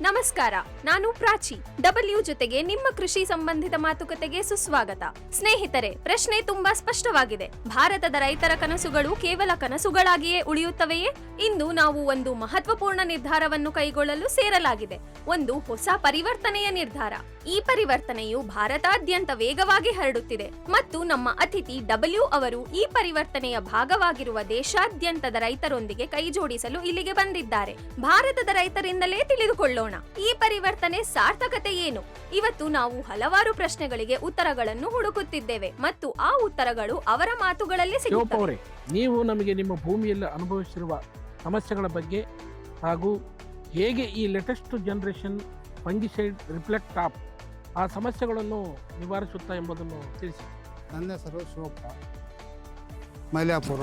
ನಮಸ್ಕಾರ, ನಾನು ಪ್ರಾಚಿ. ಡಬ್ಲ್ಯೂ ಜೊತೆಗೆ ನಿಮ್ಮ ಕೃಷಿ ಸಂಬಂಧಿತ ಮಾತುಕತೆಗೆ ಸುಸ್ವಾಗತ. ಸ್ನೇಹಿತರೆ, ಪ್ರಶ್ನೆ ತುಂಬಾ ಸ್ಪಷ್ಟವಾಗಿದೆ. ಭಾರತದ ರೈತರ ಕನಸುಗಳು ಕೇವಲ ಕನಸುಗಳಾಗಿಯೇ ಉಳಿಯುತ್ತವೆಯೇ? ಇಂದು ನಾವು ಒಂದು ಮಹತ್ವಪೂರ್ಣ ನಿರ್ಧಾರವನ್ನು ಕೈಗೊಳ್ಳಲು ಸೇರಲಾಗಿದೆ. ಒಂದು ಹೊಸ ಪರಿವರ್ತನೆಯ ನಿರ್ಧಾರ. ಈ ಪರಿವರ್ತನೆಯು ಭಾರತಾದ್ಯಂತ ವೇಗವಾಗಿ ಹರಡುತ್ತಿದೆ. ಮತ್ತು ನಮ್ಮ ಅತಿಥಿ ಡಬ್ಲ್ಯೂ ಅವರು ಈ ಪರಿವರ್ತನೆಯ ಭಾಗವಾಗಿರುವ ದೇಶಾದ್ಯಂತದ ರೈತರೊಂದಿಗೆ ಕೈಜೋಡಿಸಲು ಇಲ್ಲಿಗೆ ಬಂದಿದ್ದಾರೆ. ಭಾರತದ ರೈತರಿಂದಲೇ ತಿಳಿದುಕೊಳ್ಳೋಣ. ಈ ಪರಿವರ್ತನೆ ಸಾರ್ಥಕತೆ ಏನು? ಇವತ್ತು ನಾವು ಹಲವಾರು ಪ್ರಶ್ನೆಗಳಿಗೆ ಉತ್ತರಗಳನ್ನು ಹುಡುಕುತ್ತಿದ್ದೇವೆ ಮತ್ತು ಆ ಉತ್ತರಗಳು ಅವರ ಮಾತುಗಳಲ್ಲಿ ಸಿಗುತ್ತವೆ. ನೀವು ನಮಗೆ ನಿಮ್ಮ ಭೂಮಿಯಲ್ಲಿ ಅನುಭವಿಸಿರುವ ಸಮಸ್ಯೆಗಳ ಬಗ್ಗೆ ಹಾಗೂ ಹೇಗೆ ಈ latest generation fungicide reflect top ಆ ಸಮಸ್ಯೆಗಳನ್ನು ನಿವಾರಿಸುತ್ತಾ ಎಂಬುದನ್ನು ತಿಳಿಸಿ. ನನ್ನ ಹೆಸರು ಶಿವಪ್ಪ. ಮೈಲಾಪುರ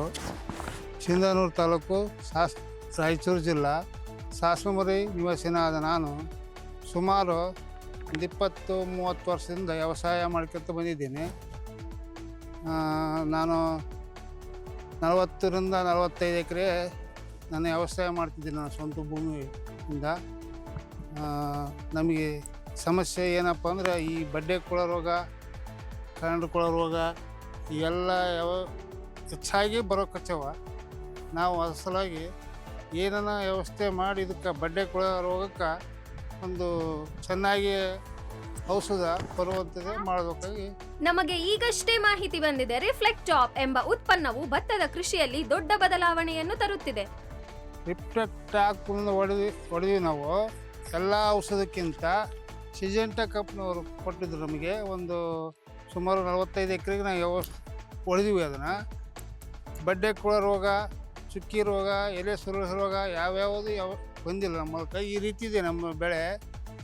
ಸಿಂಧನೂರು ತಾಲೂಕು ಸಾಸ್ ರಾಯಚೂರು ಜಿಲ್ಲಾ. ಸಾಸ್ನಮರಿ ನಿವಾಸಿನಾದ ನಾನು ಸುಮಾರು ಒಂದು ಇಪ್ಪತ್ತು ಮೂವತ್ತು ವರ್ಷದಿಂದ ವ್ಯವಸಾಯ ಮಾಡ್ಕೊತ ಬಂದಿದ್ದೀನಿ. ನಾನು ನಲವತ್ತರಿಂದ ನಲವತ್ತೈದು ಎಕರೆ ನಾನು ವ್ಯವಸಾಯ ಮಾಡ್ತಿದ್ದೀನಿ ನನ್ನ ಸ್ವಂತ ಭೂಮಿಯಿಂದ. ನಮಗೆ ಸಮಸ್ಯೆ ಏನಪ್ಪ ಅಂದರೆ ಈ ಬಡ್ಡೆ ಕೊಳ ರೋಗ ಕರೆಂಟ್ ಕೊಳ ರೋಗ ಎಲ್ಲ ಯಾವ ಹೆಚ್ಚಾಗಿ ಬರೋ ಕಚ್ಚವ. ನಾವು ಅದ್ರ ಏನನ್ನ ವ್ಯವಸ್ಥೆ ಮಾಡಿ ಇದಕ್ಕೆ ಬಡ್ಡೆ ಕೊಳ ರೋಗಕ್ಕೆ ಒಂದು ಚೆನ್ನಾಗಿ ಔಷಧ ಬರುವಂಥದ್ದೇ ಮಾಡಬೇಕಾಗಿ. ನಮಗೆ ಈಗಷ್ಟೇ ಮಾಹಿತಿ ಬಂದಿದೆ ರಿಫ್ಲೆಕ್ಟ್ ಟಾಪ್ ಎಂಬ ಉತ್ಪನ್ನವು ಭತ್ತದ ಕೃಷಿಯಲ್ಲಿ ದೊಡ್ಡ ಬದಲಾವಣೆಯನ್ನು ತರುತ್ತಿದೆ. ರಿಫ್ಲೆಕ್ಟ್ ಹಾಕೊಂಡು ಹೊಡೆದು ಹೊಡೆದ್ವಿ ನಾವು. ಎಲ್ಲ ಔಷಧಕ್ಕಿಂತ ಸಿಜೆಂಟ ಕಪ್ನವರು ಕೊಟ್ಟಿದ್ರು ನಮಗೆ ಒಂದು ಸುಮಾರು ನಲವತ್ತೈದು ಎಕರೆಗೆ ನಾವು ಯಾವ ಹೊಡೆದಿವಿ ಅದನ್ನು. ಬಡ್ಡೆ ಕೊಳ ರೋಗ ಚುಕ್ಕಿ ರೋಗ, ಎಲೆ ಸುರುಳಿ ರೋಗ ಯಾವ್ಯಾವುದು ಯಾವ ಬಂದಿಲ್ಲ. ನಮ್ಮ ಕೈ ಈ ರೀತಿ ಇದೆ ನಮ್ಮ ಬೆಳೆ.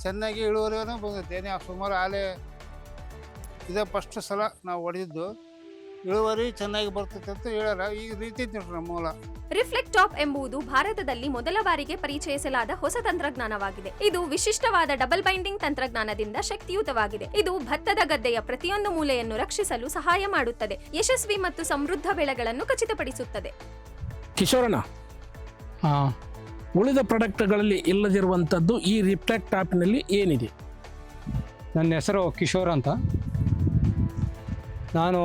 ಚೆನ್ನಾಗಿ ಇಳುವರಿಯನ್ನು ಬಂದಿದೆ. ನಾವು ಸುಮಾರು ಆಲೆ ಇದೇ ಫಸ್ಟ್ ಸಲ ನಾವು ಹೊಡೆದಿದ್ದು. ಇಳುವರಿ ಚೆನ್ನಾಗಿ ಬರ್ತೈತೆ ಅಂತ ಹೇಳಲ್ಲ ಈ ರೀತಿ ಮೂಲ ನೋಡ್ರಿ ಹೊಲ ರಿಫ್ಲೆಕ್ಟ್ ಟಾಪ್ ಎಂಬುದು ಭಾರತದಲ್ಲಿ ಮೊದಲ ಬಾರಿಗೆ ಪರಿಚಯಿಸಲಾದ ಹೊಸ ತಂತ್ರಜ್ಞಾನವಾಗಿದೆ. ಇದು ವಿಶಿಷ್ಟವಾದ ಡಬಲ್ ಬೈಂಡಿಂಗ್ ತಂತ್ರಜ್ಞಾನದಿಂದ ಶಕ್ತಿಯುತವಾಗಿದೆ. ಇದು ಭತ್ತದ ಗದ್ದೆಯ ಪ್ರತಿಯೊಂದು ಮೂಲೆಯನ್ನು ರಕ್ಷಿಸಲು ಸಹಾಯ ಮಾಡುತ್ತದೆ. ಯಶಸ್ವಿ ಮತ್ತು ಸಮೃದ್ಧ ಬೆಳೆಗಳನ್ನು ಖಚಿತಪಡಿಸುತ್ತದೆ. ಕಿಶೋರಣ್ಣ ಹಾಂ. ಉಳಿದ ಪ್ರಾಡಕ್ಟ್ಗಳಲ್ಲಿ ಇಲ್ಲದಿರುವಂಥದ್ದು ಈ ರಿಫ್ಲೆಕ್ಟ್ ಟಾಪ್ನಲ್ಲಿ ಏನಿದೆ? ನನ್ನ ಹೆಸರು ಕಿಶೋರ್ ಅಂತ. ನಾನು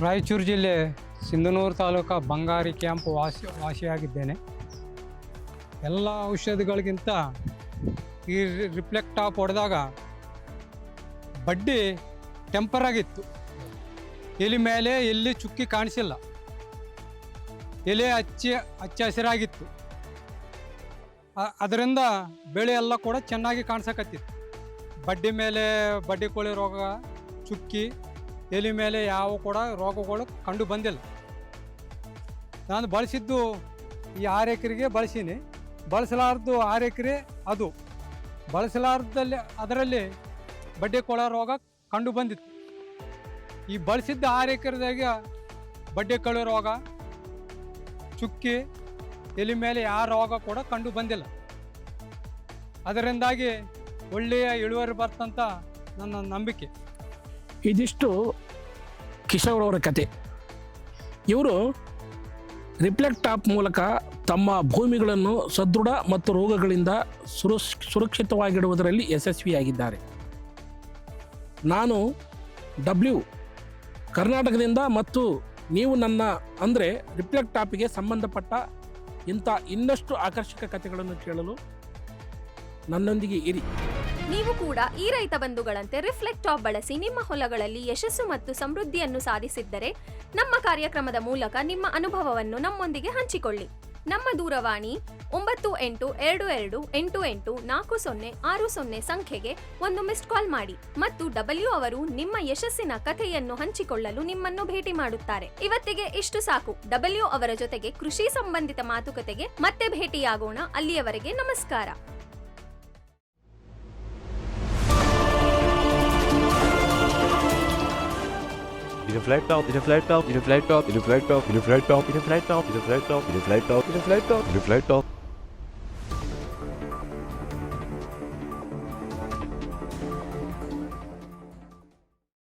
ರಾಯಚೂರು ಜಿಲ್ಲೆ ಸಿಂಧನೂರು ತಾಲೂಕು ಬಂಗಾರಿ ಕ್ಯಾಂಪ್ ವಾಸಿ ವಾಸಿಯಾಗಿದ್ದೇನೆ. ಎಲ್ಲ ಔಷಧಿಗಳಿಗಿಂತ ಈ ರಿಫ್ಲೆಕ್ಟ್ ಟಾಪ್ ಹೊಡೆದಾಗ ಬಡ್ಡಿ ಟೆಂಪರ್ ಆಗಿತ್ತು. ಎಲೆ ಮೇಲೆ ಎಲ್ಲಿ ಚುಕ್ಕಿ ಕಾಣಿಸಿಲ್ಲ. ಎಲೆ ಹಚ್ಚಿ ಹಚ್ಚ ಹಸಿರಾಗಿತ್ತು. ಅದರಿಂದ ಬೆಳೆ ಎಲ್ಲ ಕೂಡ ಚೆನ್ನಾಗಿ ಕಾಣಿಸಕತ್ತಿತ್ತು. ಬಡ್ಡಿ ಮೇಲೆ ಬಡ್ಡಿ ಕೋಳಿ ರೋಗ ಚುಕ್ಕಿ, ಎಲೆ ಮೇಲೆ ಯಾವ ಕೂಡ ರೋಗಗಳು ಕಂಡು ಬಂದಿಲ್ಲ. ನಾನು ಬಳಸಿದ್ದು ಈ ಆರು ಎಕರೆಗೆ ಬಳಸೀನಿ. ಬಳಸಲಾರ್ದು ಆರು ಎಕರೆ ಅದು. ಬಳಸಲಾರ್ದಲ್ಲಿ, ಅದರಲ್ಲಿ ಬಡ್ಡಿ ಕೊಳ ರೋಗ ಕಂಡು ಬಂದಿತ್ತು. ಈ ಬಳಸಿದ್ದ ಆರು ಎಕರೆದಾಗ ಬಡ್ಡಿ ಕಳೆ ರೋಗ ಚುಕ್ಕಿ, ಎಲೆ ಮೇಲೆ ಯಾವ ರೋಗ ಕೂಡ ಕಂಡು ಬಂದಿಲ್ಲ. ಅದರಿಂದಾಗಿ ಒಳ್ಳೆಯ ಇಳುವರಿ ಬರ್ತಂತ ನನ್ನ ನಂಬಿಕೆ. ಇದಿಷ್ಟು ಕಿಶೋರ್ ಕತೆ. ಇವರು ರಿಪ್ಲೆಕ್ಟ್ ಟಾಪ್ ಮೂಲಕ ತಮ್ಮ ಭೂಮಿಗಳನ್ನು ಸದೃಢ ಮತ್ತು ರೋಗಗಳಿಂದ ಸುರಕ್ಷ, ಸುರಕ್ಷಿತವಾಗಿಡುವುದರಲ್ಲಿ ಯಶಸ್ವಿಯಾಗಿದ್ದಾರೆ. ನಾನು ಡಬ್ಲ್ಯೂ ಕರ್ನಾಟಕದಿಂದ ಮತ್ತು ನೀವು ನನ್ನ, ಅಂದರೆ ರಿಫ್ಲೆಕ್ಟ್ ಟಾಪಿಗೆ ಸಂಬಂಧಪಟ್ಟ ಇಂಥ ಇನ್ನಷ್ಟು ಆಕರ್ಷಕ ಕಥೆಗಳನ್ನು ಕೇಳಲು ನನ್ನೊಂದಿಗೆ ಇರಿ. ನೀವು ಕೂಡ ಈ ರೈತ ಬಂಧುಗಳಂತೆ ರಿಫ್ಲೆಕ್ಟ್ ಟಾಪ್ ಬಳಸಿ ನಿಮ್ಮ ಹೊಲಗಳಲ್ಲಿ ಯಶಸ್ಸು ಮತ್ತು ಸಮೃದ್ಧಿಯನ್ನು ಸಾಧಿಸಿದ್ದರೆ ನಮ್ಮ ಕಾರ್ಯಕ್ರಮದ ಮೂಲಕ ನಿಮ್ಮ ಅನುಭವವನ್ನು ನಮ್ಮೊಂದಿಗೆ ಹಂಚಿಕೊಳ್ಳಿ. ನಮ್ಮ ದೂರವಾಣಿ ಒಂಬತ್ತು ಎಂಟು ಎರಡು ಎರಡು ಎಂಟು ಎಂಟು ನಾಲ್ಕು ಸೊನ್ನೆ ಆರು ಸೊನ್ನೆ ಸಂಖ್ಯೆಗೆ ಒಂದು ಮಿಸ್ಡ್ ಕಾಲ್ ಮಾಡಿ ಮತ್ತು ಡಬ್ಲ್ಯೂ ಅವರು ನಿಮ್ಮ ಯಶಸ್ಸಿನ ಕಥೆಯನ್ನು ಹಂಚಿಕೊಳ್ಳಲು ನಿಮ್ಮನ್ನು ಭೇಟಿ ಮಾಡುತ್ತಾರೆ. ಇವತ್ತಿಗೆ ಇಷ್ಟು ಸಾಕು. ಡಬ್ಲ್ಯೂ ಅವರ ಜೊತೆಗೆ ಕೃಷಿ ಸಂಬಂಧಿತ ಮಾತುಕತೆಗೆ ಮತ್ತೆ ಭೇಟಿಯಾಗೋಣ. ಅಲ್ಲಿಯವರೆಗೆ ನಮಸ್ಕಾರ. een fluitpijl, in een fluitpijl, in een fluitpijl, in een fluitpijl, in een fluitpijl, in een fluitpijl, in een fluitpijl, in een fluitpijl, in een fluitpijl, in een fluitpijl.